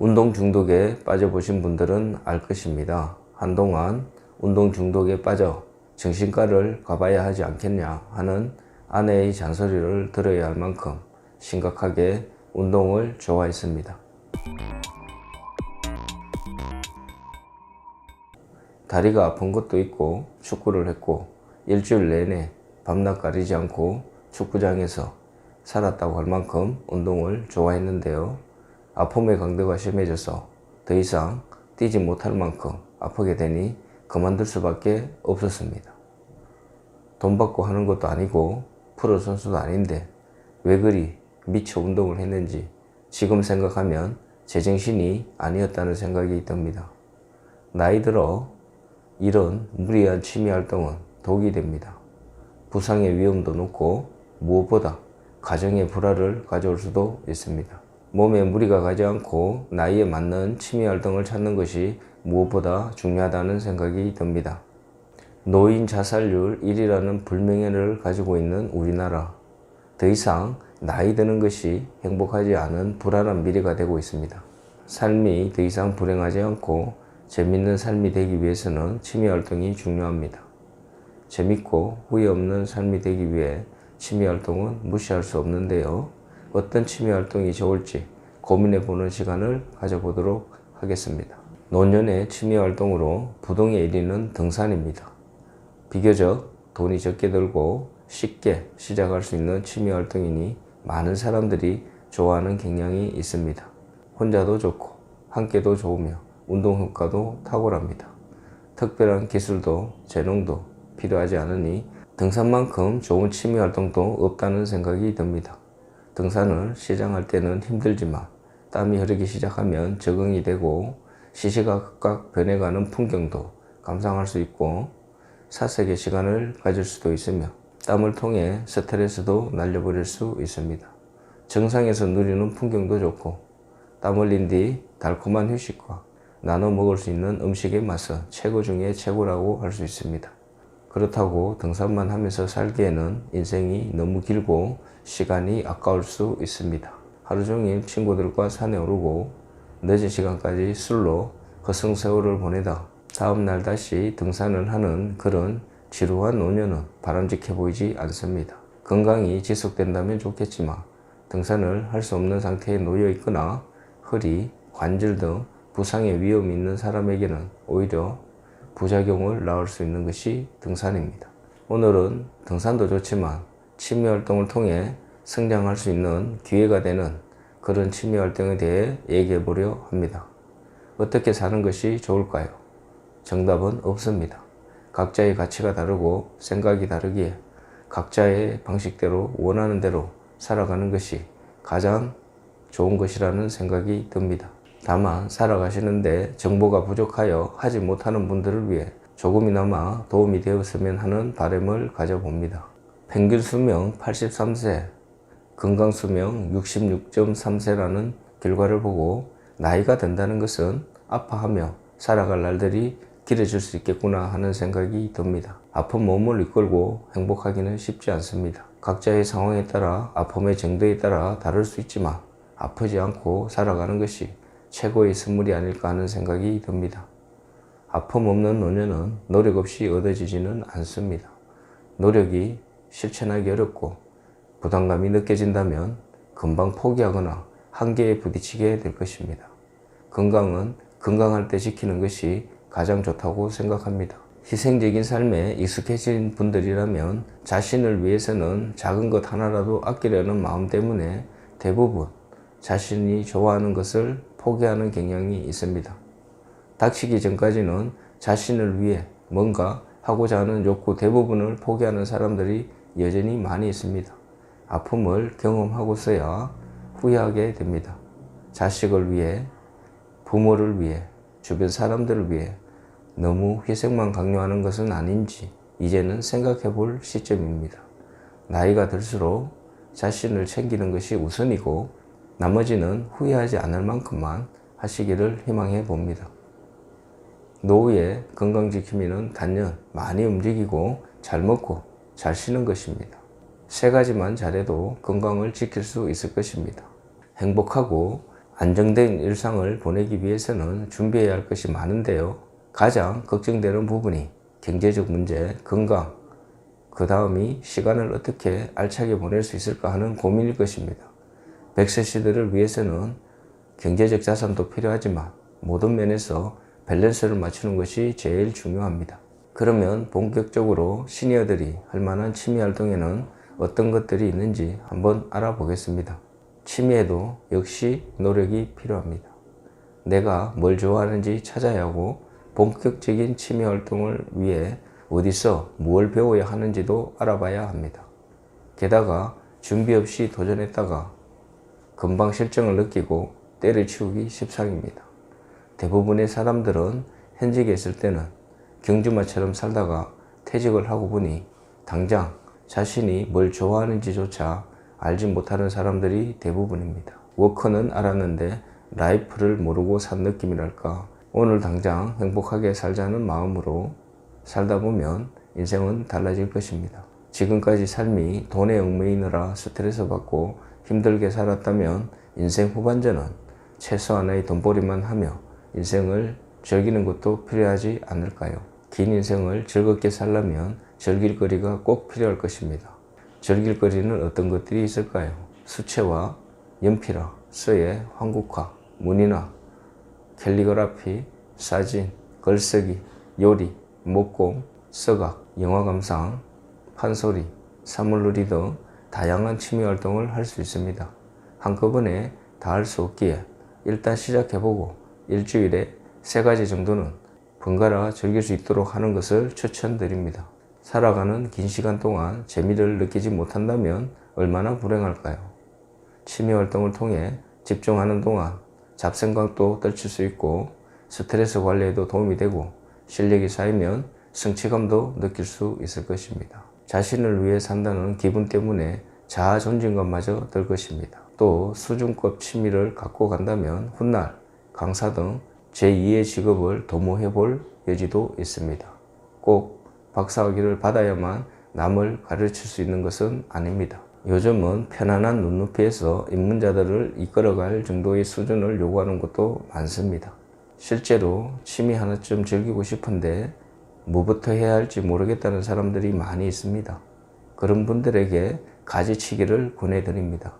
운동 중독에 빠져보신 분들은 알 것입니다. 한동안 운동 중독에 빠져 정신과를 가봐야 하지 않겠냐 하는 아내의 잔소리를 들어야 할 만큼 심각하게 운동을 좋아했습니다. 다리가 아픈 것도 있고 축구를 했고 일주일 내내 밤낮 가리지 않고 축구장에서 살았다고 할 만큼 운동을 좋아했는데요. 아픔의 강도가 심해져서 더 이상 뛰지 못할 만큼 아프게 되니 그만둘 수밖에 없었습니다. 돈 받고 하는 것도 아니고 프로 선수도 아닌데 왜 그리 미쳐 운동을 했는지 지금 생각하면 제정신이 아니었다는 생각이 듭니다. 나이 들어 이런 무리한 취미 활동은 독이 됩니다. 부상의 위험도 높고 무엇보다 가정의 불화를 가져올 수도 있습니다. 몸에 무리가 가지 않고 나이에 맞는 취미 활동을 찾는 것이 무엇보다 중요하다는 생각이 듭니다. 노인 자살률 1위라는 불명예를 가지고 있는 우리나라. 더 이상 나이 드는 것이 행복하지 않은 불안한 미래가 되고 있습니다. 삶이 더 이상 불행하지 않고 재밌는 삶이 되기 위해서는 취미 활동이 중요합니다. 재밌고 후회 없는 삶이 되기 위해 취미 활동은 무시할 수 없는데요. 어떤 취미 활동이 좋을지 고민해 보는 시간을 가져보도록 하겠습니다. 노년의 취미 활동으로 부동의 1위는 등산입니다. 비교적 돈이 적게 들고 쉽게 시작할 수 있는 취미 활동이니 많은 사람들이 좋아하는 경향이 있습니다. 혼자도 좋고 함께도 좋으며 운동 효과도 탁월합니다. 특별한 기술도 재능도 필요하지 않으니 등산만큼 좋은 취미 활동도 없다는 생각이 듭니다. 등산을 시작할 때는 힘들지만 땀이 흐르기 시작하면 적응이 되고 시시각각 변해가는 풍경도 감상할 수 있고 사색의 시간을 가질 수도 있으며 땀을 통해 스트레스도 날려버릴 수 있습니다. 정상에서 누리는 풍경도 좋고 땀 흘린 뒤 달콤한 휴식과 나눠 먹을 수 있는 음식의 맛은 최고 중에 최고라고 할 수 있습니다. 그렇다고 등산만 하면서 살기에는 인생이 너무 길고 시간이 아까울 수 있습니다. 하루 종일 친구들과 산에 오르고 늦은 시간까지 술로 허송세월을 보내다 다음날 다시 등산을 하는 그런 지루한 노년은 바람직해 보이지 않습니다. 건강이 지속된다면 좋겠지만 등산을 할 수 없는 상태에 놓여 있거나 허리, 관절 등 부상의 위험이 있는 사람에게는 오히려 부작용을 낳을 수 있는 것이 등산입니다. 오늘은 등산도 좋지만 취미 활동을 통해 성장할 수 있는 기회가 되는 그런 취미 활동에 대해 얘기해 보려 합니다. 어떻게 사는 것이 좋을까요? 정답은 없습니다. 각자의 가치가 다르고 생각이 다르기에 각자의 방식대로 원하는 대로 살아가는 것이 가장 좋은 것이라는 생각이 듭니다. 다만 살아가시는데 정보가 부족하여 하지 못하는 분들을 위해 조금이나마 도움이 되었으면 하는 바람을 가져봅니다. 평균 수명 83세, 건강 수명 66.3세라는 결과를 보고 나이가 든다는 것은 아파하며 살아갈 날들이 길어질 수 있겠구나 하는 생각이 듭니다. 아픈 몸을 이끌고 행복하기는 쉽지 않습니다. 각자의 상황에 따라 아픔의 정도에 따라 다를 수 있지만 아프지 않고 살아가는 것이 최고의 선물이 아닐까 하는 생각이 듭니다. 아픔 없는 노년은 노력 없이 얻어지지는 않습니다. 노력이 실천하기 어렵고 부담감이 느껴진다면 금방 포기하거나 한계에 부딪히게 될 것입니다. 건강은 건강할 때 지키는 것이 가장 좋다고 생각합니다. 희생적인 삶에 익숙해진 분들이라면 자신을 위해서는 작은 것 하나라도 아끼려는 마음 때문에 대부분 자신이 좋아하는 것을 포기하는 경향이 있습니다. 닥치기 전까지는 자신을 위해 뭔가 하고자 하는 욕구 대부분을 포기하는 사람들이 여전히 많이 있습니다. 아픔을 경험하고서야 후회하게 됩니다. 자식을 위해, 부모를 위해, 주변 사람들을 위해 너무 희생만 강요하는 것은 아닌지 이제는 생각해 볼 시점입니다. 나이가 들수록 자신을 챙기는 것이 우선이고 나머지는 후회하지 않을 만큼만 하시기를 희망해 봅니다. 노후의 건강지킴이는 단연 많이 움직이고 잘 먹고 잘 쉬는 것입니다. 세 가지만 잘해도 건강을 지킬 수 있을 것입니다. 행복하고 안정된 일상을 보내기 위해서는 준비해야 할 것이 많은데요. 가장 걱정되는 부분이 경제적 문제, 건강, 그 다음이 시간을 어떻게 알차게 보낼 수 있을까 하는 고민일 것입니다. 100세 시대를 위해서는 경제적 자산도 필요하지만 모든 면에서 밸런스를 맞추는 것이 제일 중요합니다. 그러면 본격적으로 시니어들이 할 만한 취미 활동에는 어떤 것들이 있는지 한번 알아보겠습니다. 취미에도 역시 노력이 필요합니다. 내가 뭘 좋아하는지 찾아야 하고 본격적인 취미 활동을 위해 어디서 무엇을 배워야 하는지도 알아봐야 합니다. 게다가 준비 없이 도전했다가 금방 실정을 느끼고 때려치우기 십상입니다. 대부분의 사람들은 현직에 있을 때는 경주마처럼 살다가 퇴직을 하고 보니 당장 자신이 뭘 좋아하는지조차 알지 못하는 사람들이 대부분입니다. 워커는 알았는데 라이프를 모르고 산 느낌이랄까. 오늘 당장 행복하게 살자는 마음으로 살다 보면 인생은 달라질 것입니다. 지금까지 삶이 돈에 얽매이느라 스트레스 받고 힘들게 살았다면 인생 후반전은 최소한의 돈벌이만 하며 인생을 즐기는 것도 필요하지 않을까요? 긴 인생을 즐겁게 살려면 즐길 거리가 꼭 필요할 것입니다. 즐길 거리는 어떤 것들이 있을까요? 수채화, 연필화, 서예, 한국화, 문이나, 캘리그라피, 사진, 글쓰기, 요리, 목공, 서각, 영화 감상, 판소리, 사물놀이 등 다양한 취미 활동을 할 수 있습니다. 한꺼번에 다 할 수 없기에 일단 시작해보고 일주일에 세 가지 정도는 번갈아 즐길 수 있도록 하는 것을 추천드립니다. 살아가는 긴 시간 동안 재미를 느끼지 못한다면 얼마나 불행할까요? 취미 활동을 통해 집중하는 동안 잡생각도 떨칠 수 있고 스트레스 관리에도 도움이 되고 실력이 쌓이면 성취감도 느낄 수 있을 것입니다. 자신을 위해 산다는 기분 때문에 자아 존중감마저 들 것입니다. 또 수준급 취미를 갖고 간다면 훗날 강사 등 제2의 직업을 도모해 볼 여지도 있습니다. 꼭 박사학위를 받아야만 남을 가르칠 수 있는 것은 아닙니다. 요즘은 편안한 눈높이에서 입문자들을 이끌어갈 정도의 수준을 요구하는 것도 많습니다. 실제로 취미 하나쯤 즐기고 싶은데 뭐부터 해야 할지 모르겠다는 사람들이 많이 있습니다. 그런 분들에게 가지치기를 권해드립니다.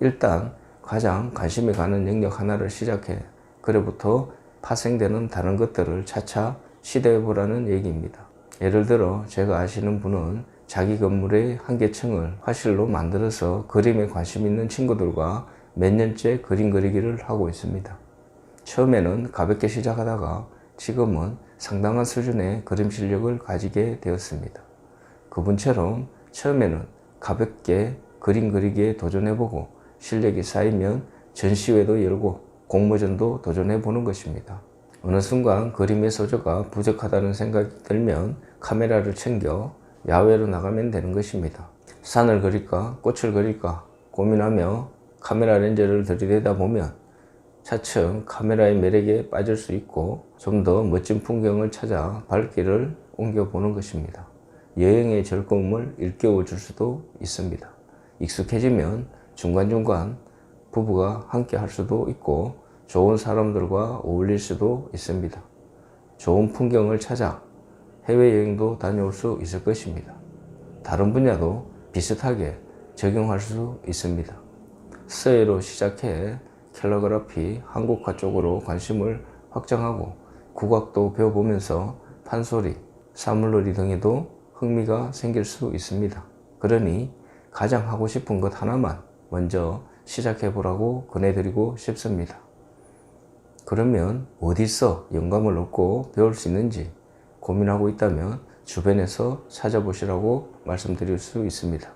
일단 가장 관심이 가는 영역 하나를 시작해 그로부터 파생되는 다른 것들을 차차 시도해 보라는 얘기입니다. 예를 들어 제가 아시는 분은 자기 건물의 한 개층을 화실로 만들어서 그림에 관심 있는 친구들과 몇 년째 그림 그리기를 하고 있습니다. 처음에는 가볍게 시작하다가 지금은 상당한 수준의 그림 실력을 가지게 되었습니다. 그분처럼 처음에는 가볍게 그림 그리기에 도전해보고 실력이 쌓이면 전시회도 열고 공모전도 도전해보는 것입니다. 어느 순간 그림의 소조가 부족하다는 생각이 들면 카메라를 챙겨 야외로 나가면 되는 것입니다. 산을 그릴까 꽃을 그릴까 고민하며 카메라 렌즈를 들이대다 보면 차츰 카메라의 매력에 빠질 수 있고 좀 더 멋진 풍경을 찾아 발길을 옮겨보는 것입니다. 여행의 즐거움을 일깨워 줄 수도 있습니다. 익숙해지면 중간중간 부부가 함께 할 수도 있고 좋은 사람들과 어울릴 수도 있습니다. 좋은 풍경을 찾아 해외여행도 다녀올 수 있을 것입니다. 다른 분야도 비슷하게 적용할 수 있습니다. 서예로 시작해 캘러그라피, 한국화 쪽으로 관심을 확장하고 국악도 배워보면서 판소리, 사물놀이 등에도 흥미가 생길 수 있습니다. 그러니 가장 하고 싶은 것 하나만 먼저 시작해 보라고 권해드리고 싶습니다. 그러면 어디서 영감을 얻고 배울 수 있는지 고민하고 있다면 주변에서 찾아보시라고 말씀드릴 수 있습니다.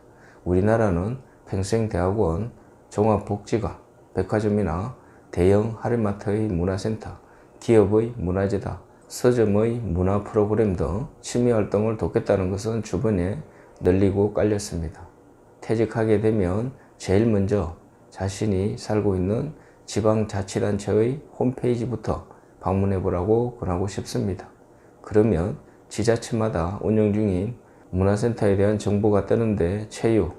우리나라는 평생대학원, 종합복지관, 백화점이나 대형 할인마트의 문화센터, 기업의 문화재다, 서점의 문화 프로그램 등 취미 활동을 돕겠다는 것은 주변에 널리고 깔렸습니다. 퇴직하게 되면 제일 먼저 자신이 살고 있는 지방자치단체의 홈페이지부터 방문해 보라고 권하고 싶습니다. 그러면 지자체마다 운영 중인 문화센터에 대한 정보가 뜨는데 체육,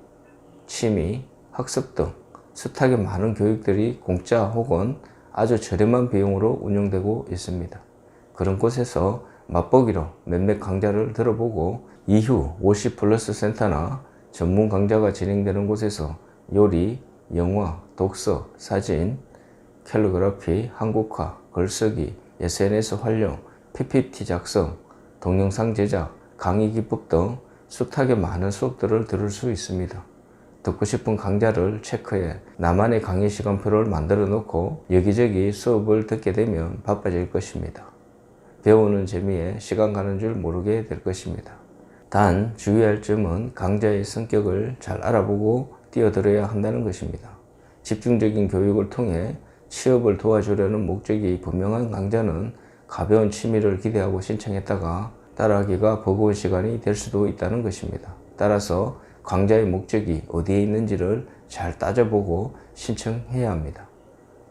취미, 학습 등 숱하게 많은 교육들이 공짜 혹은 아주 저렴한 비용으로 운영되고 있습니다. 그런 곳에서 맛보기로 몇몇 강좌를 들어보고 이후 50 플러스 센터나 전문 강좌가 진행되는 곳에서 요리, 영화, 독서, 사진, 캘리그라피, 한국화, 글쓰기, SNS 활용, PPT 작성, 동영상 제작, 강의 기법 등 숱하게 많은 수업들을 들을 수 있습니다. 듣고 싶은 강좌를 체크해 나만의 강의 시간표를 만들어 놓고 여기저기 수업을 듣게 되면 바빠질 것입니다. 배우는 재미에 시간 가는 줄 모르게 될 것입니다. 단 주의할 점은 강좌의 성격을 잘 알아보고 뛰어들어야 한다는 것입니다. 집중적인 교육을 통해 취업을 도와주려는 목적이 분명한 강좌는 가벼운 취미를 기대하고 신청했다가 따라하기가 버거운 시간이 될 수도 있다는 것입니다. 따라서 강좌의 목적이 어디에 있는지를 잘 따져보고 신청해야 합니다.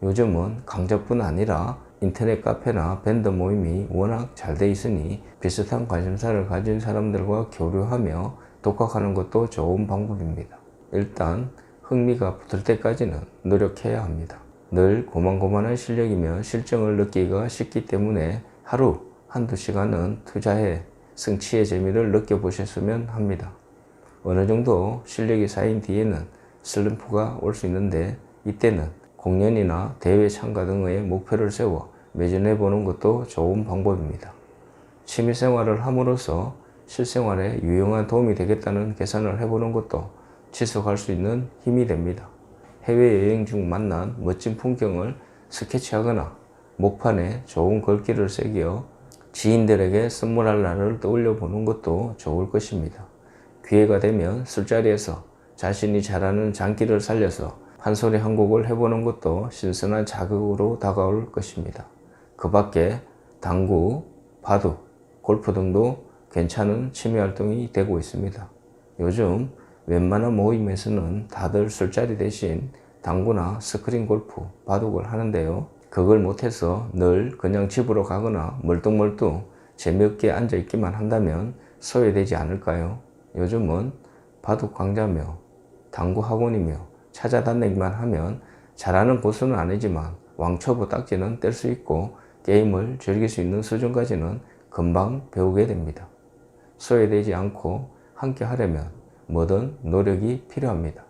요즘은 강좌뿐 아니라 인터넷 카페나 밴드 모임이 워낙 잘 돼 있으니 비슷한 관심사를 가진 사람들과 교류하며 독학하는 것도 좋은 방법입니다. 일단 흥미가 붙을 때까지는 노력해야 합니다. 늘 고만고만한 실력이면 실정을 느끼기가 쉽기 때문에 하루 한두 시간은 투자해 승치의 재미를 느껴보셨으면 합니다. 어느 정도 실력이 쌓인 뒤에는 슬럼프가 올 수 있는데 이때는 공연이나 대회 참가 등의 목표를 세워 매진해 보는 것도 좋은 방법입니다. 취미 생활을 함으로써 실생활에 유용한 도움이 되겠다는 계산을 해보는 것도 지속할 수 있는 힘이 됩니다. 해외여행 중 만난 멋진 풍경을 스케치하거나 목판에 좋은 글귀를 새겨 지인들에게 선물할 날을 떠올려 보는 것도 좋을 것입니다. 기회가 되면 술자리에서 자신이 잘하는 장기를 살려서 한 소리 한 곡을 해보는 것도 신선한 자극으로 다가올 것입니다. 그 밖에 당구, 바둑, 골프 등도 괜찮은 취미 활동이 되고 있습니다. 요즘 웬만한 모임에서는 다들 술자리 대신 당구나 스크린 골프, 바둑을 하는데요. 그걸 못해서 늘 그냥 집으로 가거나 멀뚱멀뚱 재미없게 앉아 있기만 한다면 소외되지 않을까요? 요즘은 바둑 강좌며 당구 학원이며 찾아다니기만 하면 잘하는 고수는 아니지만 왕초보 딱지는 뗄 수 있고 게임을 즐길 수 있는 수준까지는 금방 배우게 됩니다. 소외되지 않고 함께 하려면 뭐든 노력이 필요합니다.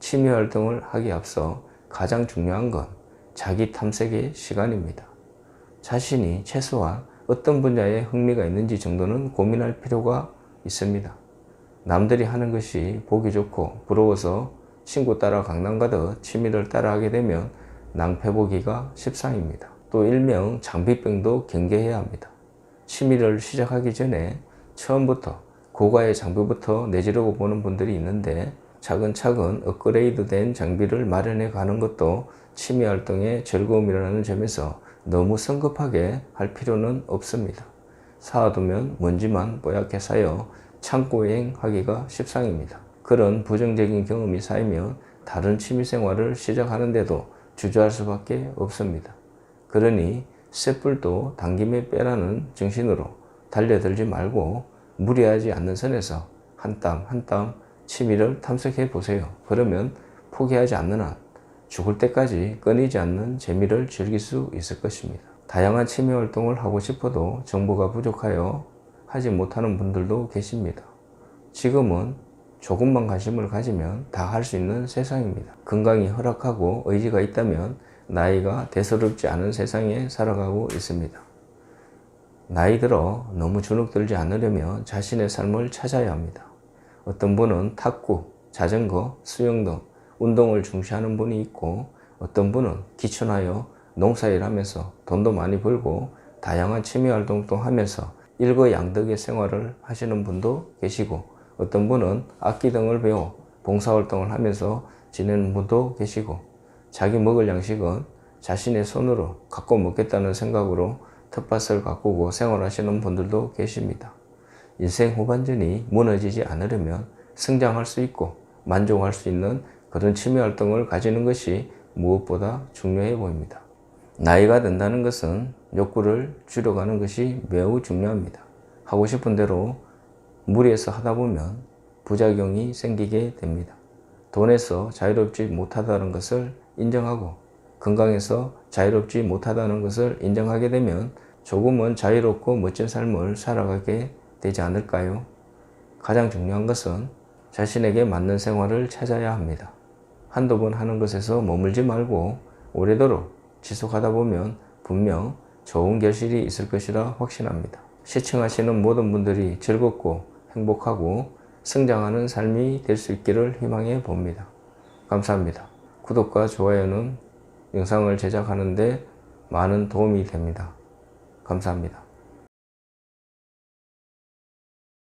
취미 활동을 하기 앞서 가장 중요한 건 자기 탐색의 시간입니다. 자신이 최소한 어떤 분야에 흥미가 있는지 정도는 고민할 필요가 있습니다. 남들이 하는 것이 보기 좋고 부러워서 친구 따라 강남 가듯 취미를 따라 하게 되면 낭패보기가 십상입니다. 또 일명 장비병도 경계해야 합니다. 취미를 시작하기 전에 처음부터 고가의 장비부터 내지르고 보는 분들이 있는데 차근차근 업그레이드 된 장비를 마련해 가는 것도 취미 활동의 즐거움이라는 점에서 너무 성급하게 할 필요는 없습니다. 사두면 먼지만 뽀얗게 쌓여 창고여행 하기가 십상입니다. 그런 부정적인 경험이 쌓이면 다른 취미생활을 시작하는데도 주저할 수밖에 없습니다. 그러니 쇳불도 당김에 빼라는 정신으로 달려들지 말고 무리하지 않는 선에서 한 땀 한 땀 취미를 탐색해 보세요. 그러면 포기하지 않는 한 죽을 때까지 끊이지 않는 재미를 즐길 수 있을 것입니다. 다양한 취미 활동을 하고 싶어도 정보가 부족하여 하지 못하는 분들도 계십니다. 지금은 조금만 관심을 가지면 다 할 수 있는 세상입니다. 건강이 허락하고 의지가 있다면 나이가 대수롭지 않은 세상에 살아가고 있습니다. 나이 들어 너무 주눅들지 않으려면 자신의 삶을 찾아야 합니다. 어떤 분은 탁구, 자전거, 수영 등 운동을 중시하는 분이 있고 어떤 분은 기촌하여 농사일 하면서 돈도 많이 벌고 다양한 취미 활동도 하면서 일거양득의 생활을 하시는 분도 계시고 어떤 분은 악기 등을 배워 봉사활동을 하면서 지내는 분도 계시고 자기 먹을 양식은 자신의 손으로 갖고 먹겠다는 생각으로 텃밭을 가꾸고 생활하시는 분들도 계십니다. 인생 후반전이 무너지지 않으려면 성장할 수 있고 만족할 수 있는 그런 취미 활동을 가지는 것이 무엇보다 중요해 보입니다. 나이가 든다는 것은 욕구를 줄여가는 것이 매우 중요합니다. 하고 싶은 대로 무리해서 하다 보면 부작용이 생기게 됩니다. 돈에서 자유롭지 못하다는 것을 인정하고 건강해서 자유롭지 못하다는 것을 인정하게 되면 조금은 자유롭고 멋진 삶을 살아가게 되지 않을까요? 가장 중요한 것은 자신에게 맞는 생활을 찾아야 합니다. 한두 번 하는 것에서 머물지 말고 오래도록 지속하다 보면 분명 좋은 결실이 있을 것이라 확신합니다. 시청하시는 모든 분들이 즐겁고 행복하고 성장하는 삶이 될 수 있기를 희망해 봅니다. 감사합니다. 구독과 좋아요는 영상을 제작하는데 많은 도움이 됩니다. 감사합니다.